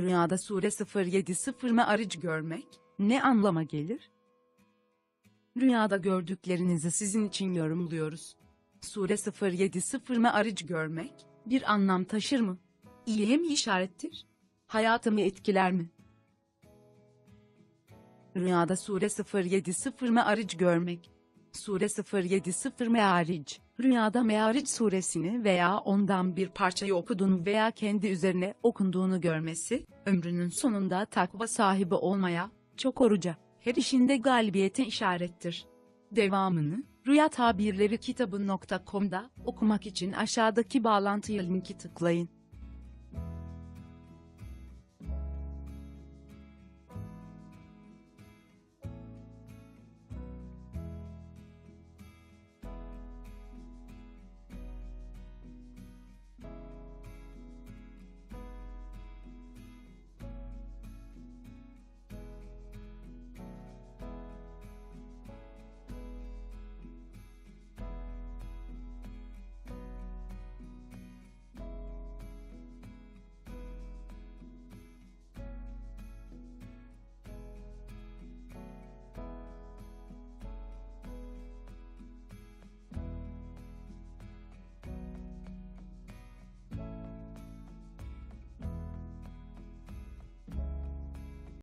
Rüyada sure 070 me'aric görmek, ne anlama gelir? Rüyada gördüklerinizi sizin için yorumluyoruz. Sure 070 me'aric görmek, bir anlam taşır mı? İyiye mi işarettir? Hayatımı etkiler mi? Rüyada sure 070 me'aric görmek. Sure 070 me'aric, rüyada me'aric suresini veya ondan bir parçayı okuduğunu veya kendi üzerine okunduğunu görmesi, ömrünün sonunda takva sahibi olmaya, çok oruca, her işinde galibiyete işarettir. Devamını, Rüya Tabirleri kitabı.com'da okumak için aşağıdaki bağlantıya linki tıklayın.